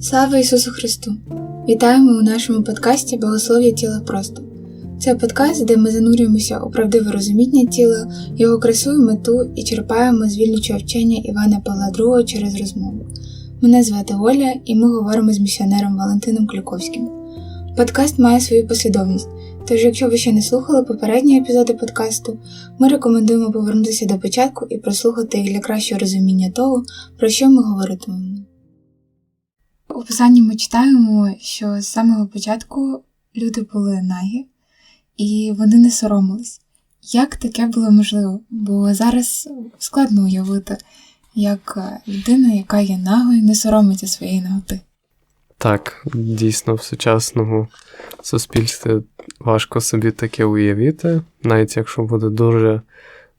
Слава Ісусу Христу! Вітаємо у нашому подкасті Богослов'я тіла просто. Це подкаст, де ми занурюємося у правдиве розуміння тіла, його красу і мету і черпаємо звільнючого вчення Івана Павла II через розмову. Мене звати Оля, і ми говоримо з місіонером Валентином Клюковським. Подкаст має свою послідовність, тож, якщо ви ще не слухали попередні епізоди подкасту, ми рекомендуємо повернутися до початку і прослухати їх для кращого розуміння того, про що ми говоритимемо. У писанні ми читаємо, що з самого початку люди були нагі, і вони не соромились. Як таке було можливо? Бо зараз складно уявити, як людина, яка є нагою, не соромиться своєї наготи. Так, дійсно, в сучасному суспільстві важко собі таке уявити, навіть якщо буде дуже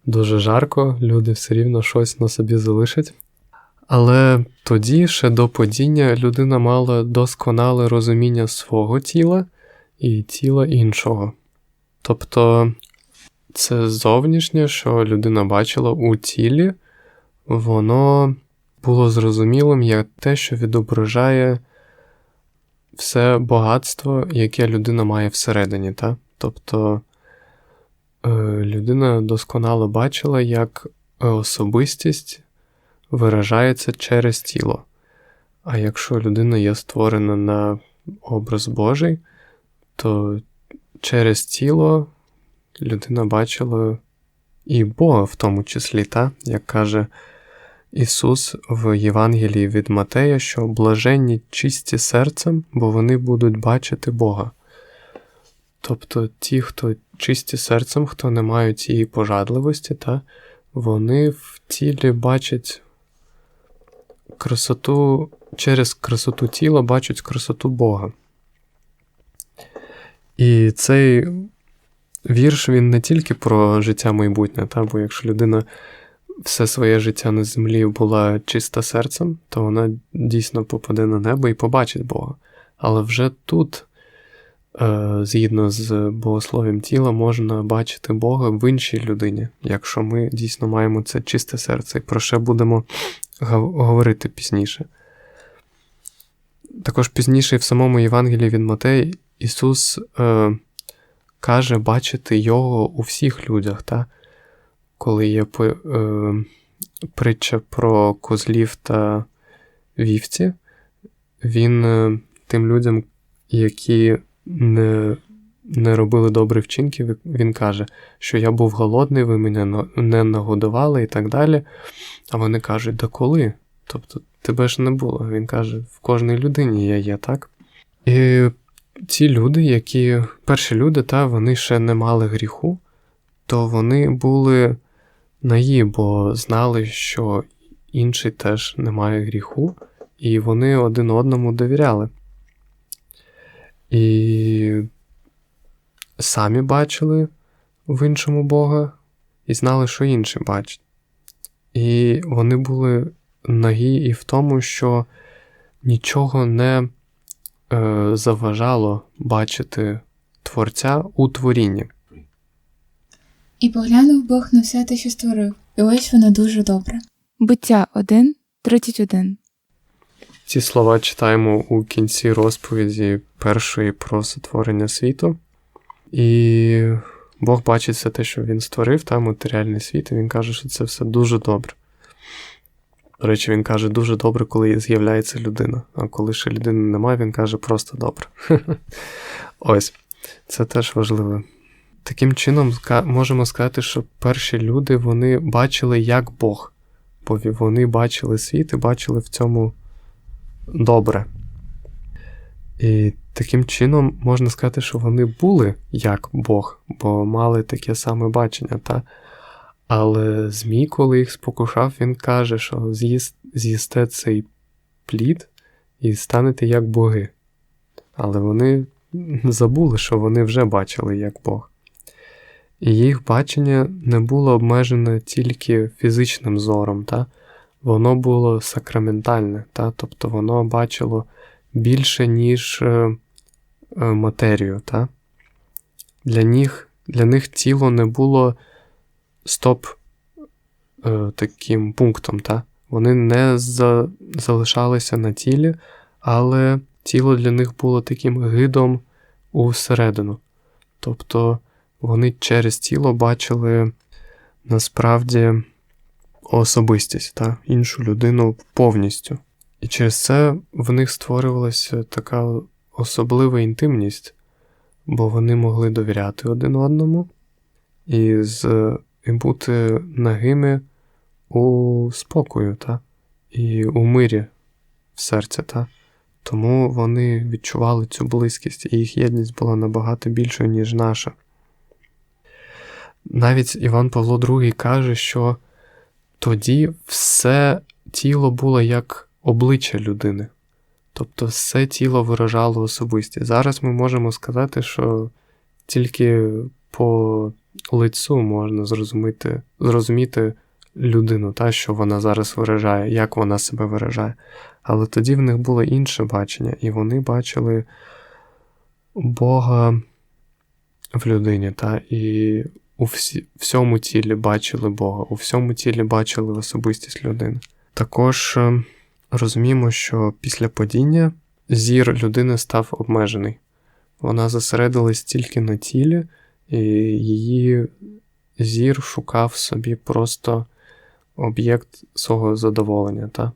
дуже жарко, люди все рівно щось на собі залишать. Але тоді, ще до падіння, людина мала досконале розуміння свого тіла і тіла іншого. Тобто це зовнішнє, що людина бачила у тілі, воно було зрозумілим як те, що відображає все багатство, яке людина має всередині. Та? Тобто е, людина досконало бачила, як особистість виражається через тіло. А якщо людина є створена на образ Божий, то через тіло людина бачила і Бога в тому числі, та? як каже Ісус в Євангелії від Матея, що блаженні чисті серцем, бо вони будуть бачити Бога. Тобто ті, хто чисті серцем, хто не мають цієї пожадливості, та, вони в тілі бачать красоту, через красоту тіла бачать красоту Бога. І цей вірш він не тільки про життя майбутнє, та, бо якщо людина все своє життя на землі була чиста серцем, то вона дійсно попаде на небо і побачить Бога. Але вже тут, е, згідно з богослов'ям тіла, можна бачити Бога в іншій людині, якщо ми дійсно маємо це чисте серце, і про що будемо говорити пізніше. Також пізніше в самому Євангелії від Матей Ісус е, каже бачити Його у всіх людях. Та? Коли є е, притча про козлів та вівці, Він е, тим людям, які не не робили добрих вчинків, він каже, що я був голодний, ви мене не нагодували і так далі. А вони кажуть, да коли? Тобто тебе ж не було. Він каже, в кожній людині я є, так? І ці люди, які перші люди, та, вони ще не мали гріху, то вони були наї, бо знали, що інший теж не має гріху, і вони один одному довіряли. І самі бачили в іншому Бога і знали, що інші бачать. І вони були нагі і в тому, що нічого не е, заважало бачити Творця у творінні. І поглянув Бог на все те, що створив, і ось воно дуже добре. Буття 1, 31 Ці слова читаємо у кінці розповіді першої про сотворення світу. І Бог бачить все те, що він створив, та матеріальний світ, і він каже, що це все дуже добре. До речі, він каже, дуже добре, коли з'являється людина. А коли ще людини немає, він каже просто добре. Ось, це теж важливо. Таким чином, можемо сказати, що перші люди вони бачили як Бог, бо вони бачили світ і бачили в цьому добре. І таким чином можна сказати, що вони були як Бог, бо мали таке саме бачення. Та? Але Змій, коли їх спокушав, він каже, що з'їсте цей плід і станете як боги. Але вони забули, що вони вже бачили як Бог. І їх бачення не було обмежене тільки фізичним зором, та? воно було сакраментальне, та? тобто воно бачило більше, ніж е, е, матерію. Та? Для них для них тіло не було стоп е, таким пунктом. Та? Вони не за, залишалися на тілі, але тіло для них було таким гидом усередину. Тобто вони через тіло бачили насправді особистість, та? іншу людину повністю. І через це в них створювалася така особлива інтимність, бо вони могли довіряти один одному і, з, і бути нагими у спокою та? і у мирі в серці. Та? Тому вони відчували цю близькість, і їх єдність була набагато більшою, ніж наша. Навіть Іван Павло II каже, що тоді все тіло було як обличчя людини. Тобто все тіло виражало особисті. Зараз ми можемо сказати, що тільки по лицю можна зрозуміти, зрозуміти людину, та, що вона зараз виражає, як вона себе виражає. Але тоді в них було інше бачення, і вони бачили Бога в людині, та, і у всі, всьому тілі бачили Бога, у всьому тілі бачили особистість людини. Також е, розуміємо, що після падіння зір людини став обмежений. Вона зосередилась тільки на тілі, і її зір шукав собі просто об'єкт свого задоволення. Та?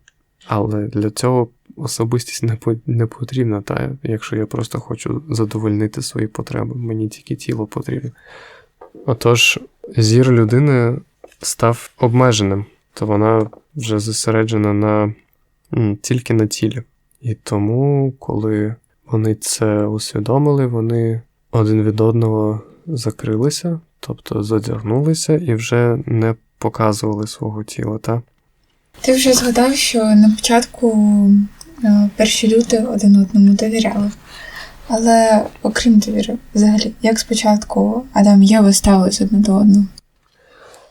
Але для цього особистість не, по- не потрібна, та? якщо я просто хочу задовольнити свої потреби, мені тільки тіло потрібно. Отож, зір людини став обмеженим, то вона вже зосереджена на, тільки на тілі. І тому, коли вони це усвідомили, вони один від одного закрилися, тобто задягнулися і вже не показували свого тіла. Та? Ти вже згадав, що на початку е, перші люди один одному довіряли. Але окрім довіри, взагалі, як спочатку Адам і Єва ставились одне до одного?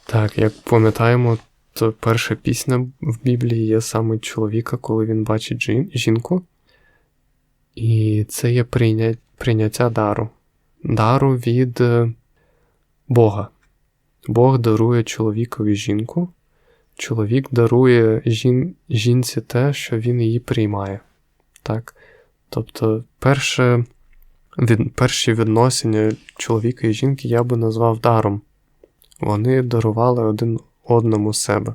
Так, як пам'ятаємо, то перша пісня в Біблії є саме чоловіка, коли він бачить жін- жінку. І це є прийня... прийняття дару. Дару від е, Бога. Бог дарує чоловікові жінку. Чоловік дарує жін... жінці те, що він її приймає. Так? Тобто, перше, від... перші відносини чоловіка і жінки я би назвав даром вони дарували один одному себе.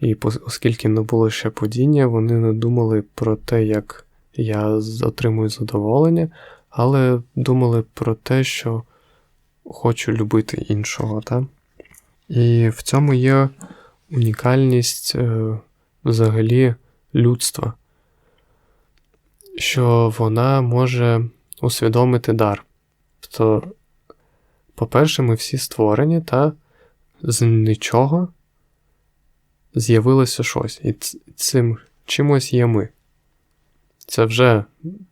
І оскільки не було ще падіння, вони не думали про те, як я отримую задоволення, але думали про те, що хочу любити іншого. Та? І в цьому є унікальність е, взагалі людства, що вона може усвідомити дар. Тобто по-перше, ми всі створені, та з нічого з'явилося щось. І цим чимось є ми. Це вже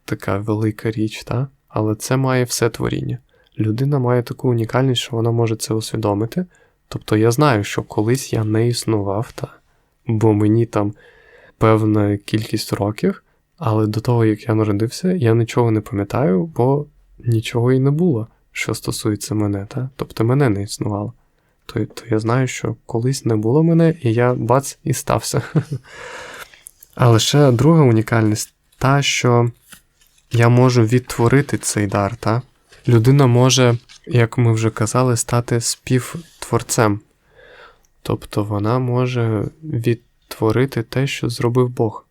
така велика річ, та? але це має все творіння. Людина має таку унікальність, що вона може це усвідомити. Тобто я знаю, що колись я не існував, та? бо мені там певна кількість років, але до того, як я народився, я нічого не пам'ятаю, бо нічого і не було що стосується мене, та? тобто мене не існувало. То, то я знаю, що колись не було мене, і я бац і стався. Але ще друга унікальність та, що я можу відтворити цей дар. Та? Людина може, як ми вже казали, стати співтворцем. Тобто вона може відтворити те, що зробив Бог.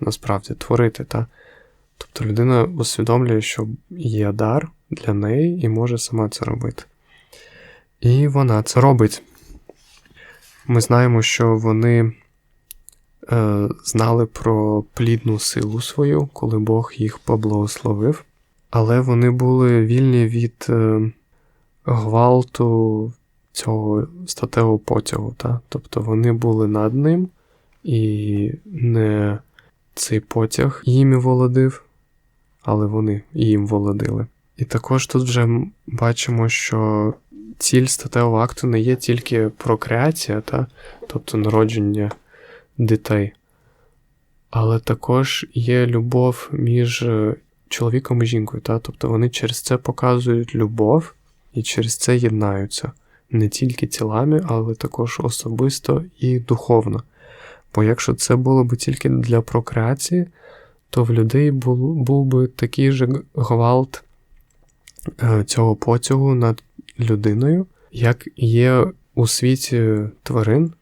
Насправді, творити. Та? Тобто людина усвідомлює, що є дар для неї і може сама це робити. І вона це робить. Ми знаємо, що вони е, знали про плідну силу свою, коли Бог їх поблагословив, але вони були вільні від е, гвалту цього статевого потягу. Та? Тобто вони були над ним, і не цей потяг їм і володив, але вони їм володили. І також тут вже бачимо, що ціль статевого акту не є тільки прокреація, та? тобто народження дітей, але також є любов між е, чоловіком і жінкою. Та? Тобто вони через це показують любов і через це єднаються не тільки тілами, але також особисто і духовно. Бо якщо це було б тільки для прокреації, то в людей був, був би такий же гвалт е, цього потягу над людиною, як є у світі тварин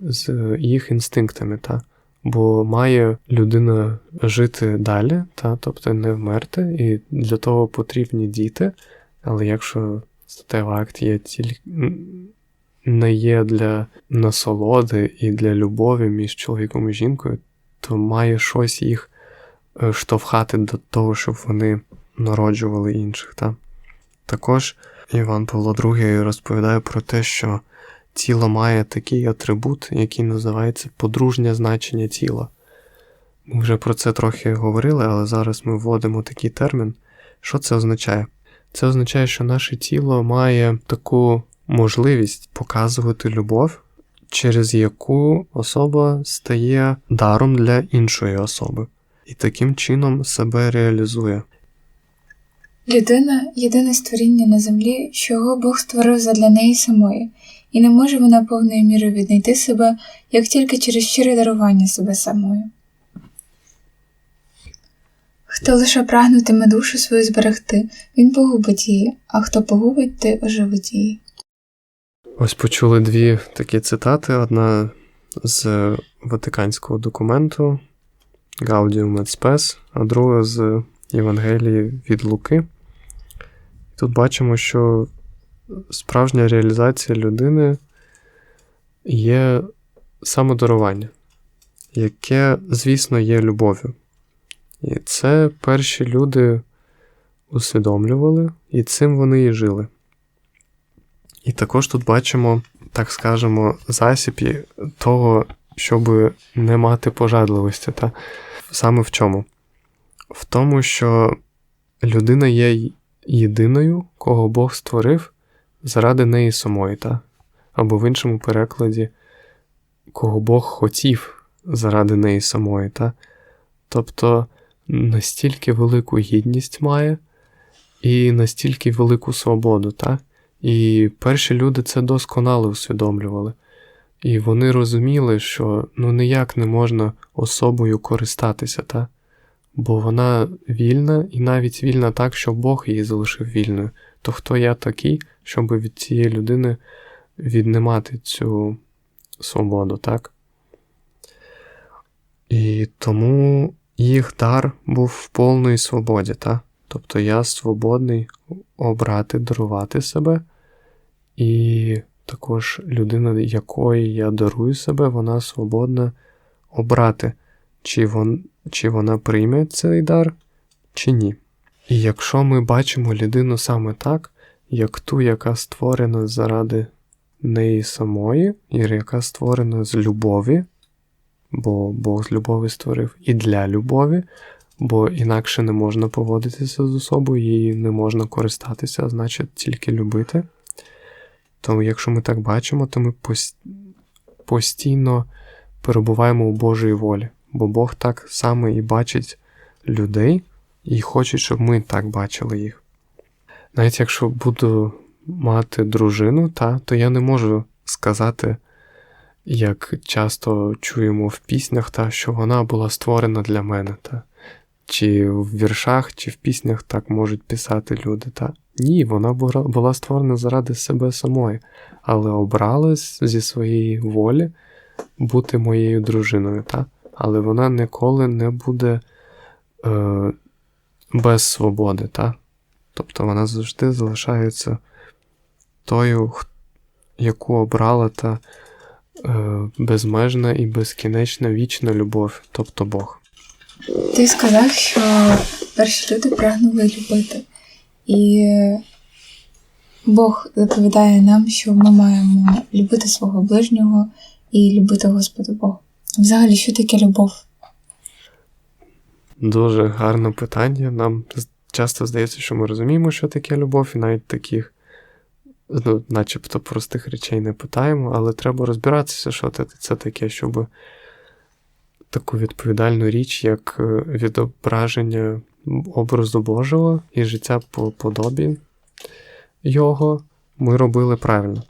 з їх інстинктами. Та? Бо має людина жити далі, та? тобто не вмерти, і для того потрібні діти. Але якщо статевий акт є тільки не є для насолоди і для любові між чоловіком і жінкою, то має щось їх е, штовхати до того, щоб вони народжували інших. Та? Також Іван Павло II розповідає про те, що тіло має такий атрибут, який називається подружнє значення тіла. Ми вже про це трохи говорили, але зараз ми вводимо такий термін. Що це означає? Це означає, що наше тіло має таку можливість показувати любов, через яку особа стає даром для іншої особи, і таким чином себе реалізує. Людина єдине створіння на землі, що його Бог створив задля неї самої, і не може вона повною мірою віднайти себе, як тільки через щире дарування себе самою. Хто лише прагнутиме душу свою зберегти, він погубить її, а хто погубить, той оживить її. Ось почули дві такі цитати: одна з Ватиканського документу Gaudium et Spes, а друга з Євангелії від Луки. Тут бачимо, що справжня реалізація людини є самодарування, яке, звісно, є любов'ю. І це перші люди усвідомлювали, і цим вони і жили. І також тут бачимо, так скажемо, засіб того, щоб не мати пожадливості. Та? Саме в чому? В тому, що людина є єдиною, кого Бог створив заради неї самої, та? або в іншому перекладі, кого Бог хотів заради неї самої. Та? Тобто настільки велику гідність має і настільки велику свободу. Та? І перші люди це досконало усвідомлювали. І вони розуміли, що ну ніяк не можна особою користатися, та? бо вона вільна і навіть вільна так, що Бог її залишив вільною. То хто я такий, щоб від цієї людини віднімати цю свободу, так? І тому їх дар був в повній свободі, та? Тобто я свободний обрати, дарувати себе, і також людина, якої я дарую себе, вона свободна обрати, чи, вон, чи вона прийме цей дар, чи ні. І якщо ми бачимо людину саме так, як ту, яка створена заради неї самої, і яка створена з любові, бо Бог з любові створив і для любові, бо інакше не можна поводитися з особою, її не можна користатися, значить тільки любити. То якщо ми так бачимо, то ми постійно перебуваємо у Божій волі, бо Бог так само і бачить людей і хоче, щоб ми так бачили їх. Навіть якщо буду мати дружину, та, то я не можу сказати, як часто чуємо в піснях, та, що вона була створена для мене. Та. Чи в віршах, чи в піснях так можуть писати люди. Та. Ні, вона була створена заради себе самої, але обралась зі своєї волі бути моєю дружиною. Та? Але вона ніколи не буде е, без свободи. Та? Тобто вона завжди залишається тою, яку обрала та е, безмежна і безкінечна вічна любов, тобто Бог. Ти сказав, що перші люди прагнули любити. І Бог заповідає нам, що ми маємо любити свого ближнього і любити Господа Бога. Взагалі, що таке любов? Дуже гарне питання. Нам часто здається, що ми розуміємо, що таке любов, і навіть таких, ну, начебто простих речей не питаємо, але треба розбиратися, що це таке, щоб таку відповідальну річ, як відображення образу Божого і життя по подобі його ми робили правильно.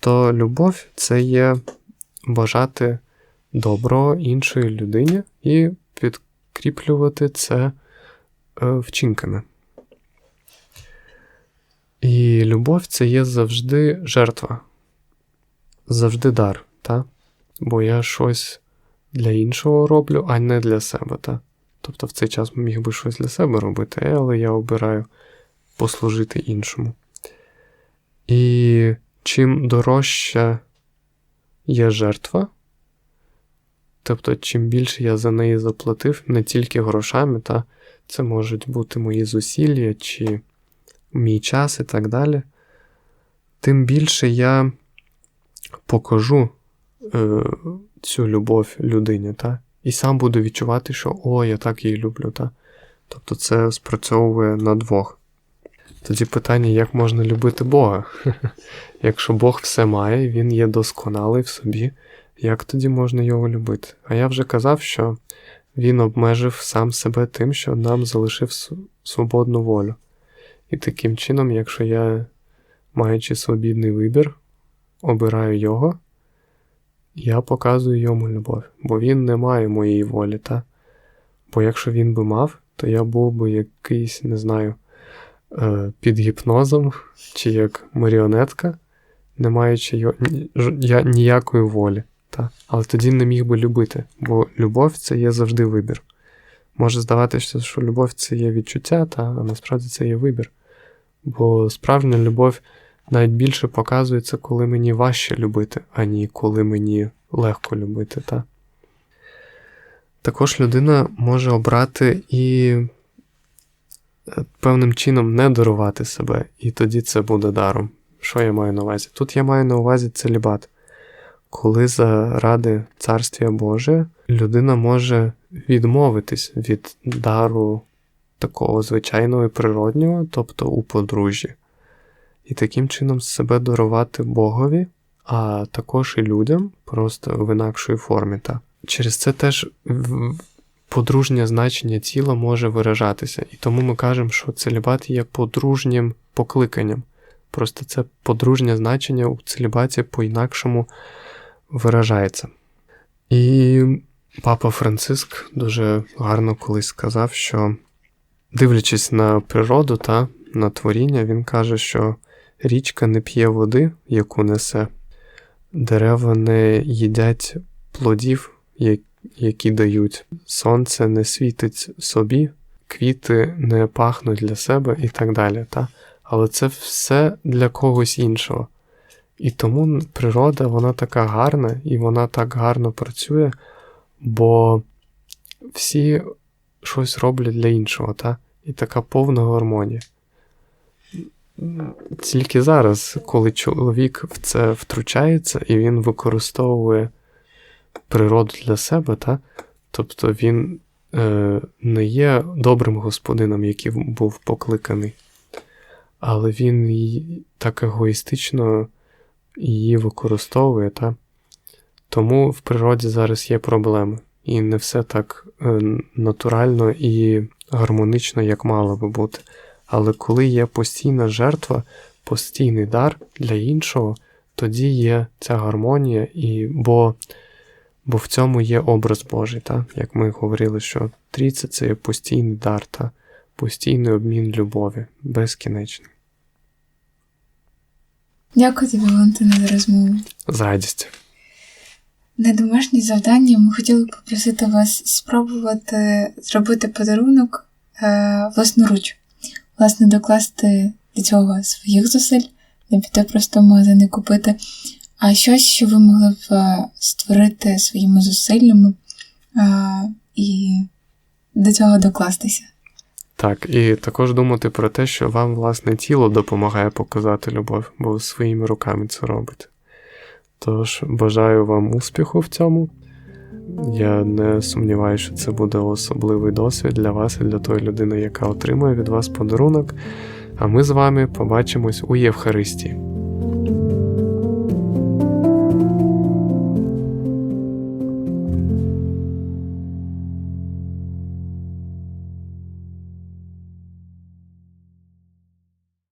То любов це є бажати доброго іншої людині і підкріплювати це е, вчинками. І любов це є завжди жертва, завжди дар, та? бо я щось для іншого роблю, а не для себе. Та? Тобто в цей час міг би щось для себе робити, але я обираю послужити іншому. І чим дорожча є жертва, тобто, чим більше я за неї заплатив, не тільки грошами, та це можуть бути мої зусилля чи мій час і так далі, тим більше я покажу е, цю любов людині, та? і сам буду відчувати, що о, я так її люблю. Та? Тобто це спрацьовує на двох. Тоді питання, як можна любити Бога? Якщо Бог все має, Він є досконалий в собі, як тоді можна його любити? А я вже казав, що він обмежив сам себе тим, що нам залишив свободну волю. І таким чином, якщо я, маючи свобідний вибір, обираю його, я показую йому любов, бо він не має моєї волі, та? Бо якщо він би мав, то я був би якийсь, не знаю, е, під гіпнозом, чи як маріонетка, не маючи я, ніякої волі. Та? Але тоді не міг би любити, бо любов це є завжди вибір. Може здаватися, що любов це є відчуття, та, а насправді це є вибір. Бо справжня любов навіть більше показується, коли мені важче любити, ані коли мені легко любити. Та? Також людина може обрати і е, певним чином не дарувати себе, і тоді це буде даром. Що я маю на увазі? Тут я маю на увазі целібат. Коли заради Царствія Боже людина може відмовитись від дару такого звичайного і природнього, тобто у подружжі, і таким чином себе дарувати Богові, а також і людям, просто в інакшій формі. Та. Через це теж подружнє значення тіла може виражатися. І тому ми кажемо, що целібат є подружнім покликанням. Просто це подружнє значення у целібаті по-інакшому виражається. І папа Франциск дуже гарно колись сказав, що, дивлячись на природу та на творіння, він каже, що річка не п'є води, яку несе, дерева не їдять плодів, які дають, сонце не світить собі, квіти не пахнуть для себе і так далі. Та? Але це все для когось іншого. І тому природа вона така гарна і вона так гарно працює, бо всі щось роблять для іншого, та? і така повна гармонія. Тільки зараз, коли чоловік в це втручається і він використовує природу для себе, та? тобто він е, не є добрим господином, який був покликаний, але він так егоїстично її використовує, та? тому в природі зараз є проблеми. І не все так е, натурально і гармонично, як мало би бути. Але коли є постійна жертва, постійний дар для іншого, тоді є ця гармонія, і, бо, бо в цьому є образ Божий, та? як ми говорили, що трійця це є постійний дар, та? постійний обмін любові, безкінечний. Дякую тобі, Валентина, за розмову. З радістю. На домашнє завдання ми хотіли попросити вас спробувати зробити подарунок е, власноруч. Власне, докласти до цього своїх зусиль, не піти просто в магазин і купити, а щось, що ви могли б е, створити своїми зусиллями е, і до цього докластися. Так, і також думати про те, що вам власне тіло допомагає показати любов, бо своїми руками це робите. Тож бажаю вам успіху в цьому. Я не сумніваюся, що це буде особливий досвід для вас і для тої людини, яка отримує від вас подарунок. А ми з вами побачимось у Євхаристії.